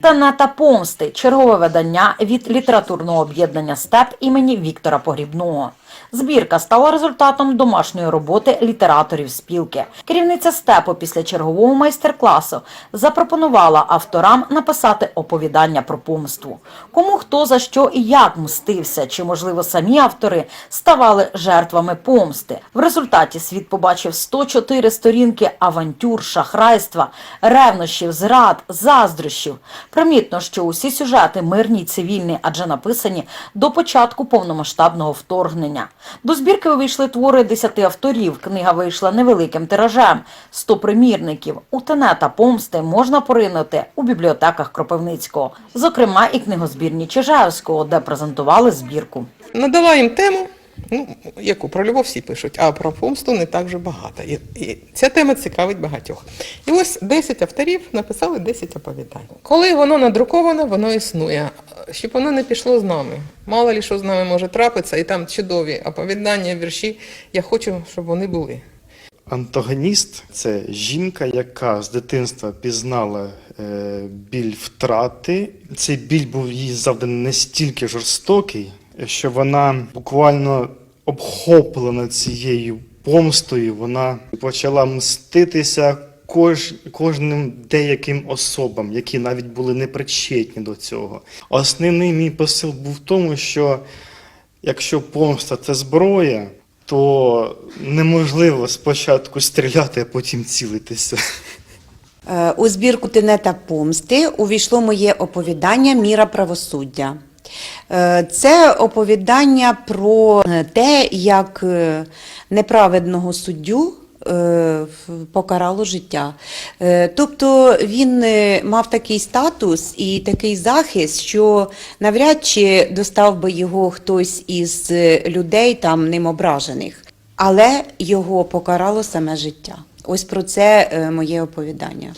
Тенета помсти чергове видання від літературного об'єднання Степ імені Віктора Погрібного. Збірка стала результатом домашньої роботи літераторів спілки. Керівниця степу після чергового майстер-класу запропонувала авторам написати оповідання про помсту. Кому хто за що і як мстився, чи можливо самі автори ставали жертвами помсти. В результаті світ побачив 104 сторінки авантюр, шахрайства, ревнощів, зрад, заздрощів. Примітно, що усі сюжети мирні й цивільні, адже написані до початку повномасштабного вторгнення. До збірки увійшли твори 10 авторів. Книга вийшла невеликим тиражем 100 примірників. У тенета помсти можна поринути у бібліотеках Кропивницького, зокрема і книгозбірні Чижевського, де презентували збірку. Надала їм тему, ну, яку про любов всі пишуть, а про помсту не так вже багато. І, і ця тема цікавить багатьох. І ось 10 авторів написали 10 оповідань. Коли воно надруковано, воно існує. Щоб воно не пішло з нами. Мало ли що з нами може трапитися, і там чудові оповідання, вірші. Я хочу, щоб вони були. Антагоніст це жінка, яка з дитинства пізнала е, біль втрати. Цей біль був їй завданий настільки жорстокий, що вона буквально обхоплена цією помстою. Вона почала мститися кож, кожним деяким особам, які навіть були непричетні до цього. Основний мій посил був в тому, що якщо помста це зброя, то неможливо спочатку стріляти, а потім цілитися. Е, У збірку Тенета помсти увійшло моє оповідання Міра правосуддя. Е, Це оповідання про е, те, як е, неправедного суддю покарало життя. Тобто він мав такий статус і такий захист, що навряд чи достав би його хтось із людей там ним ображених, але його покарало саме життя. Ось про це моє оповідання.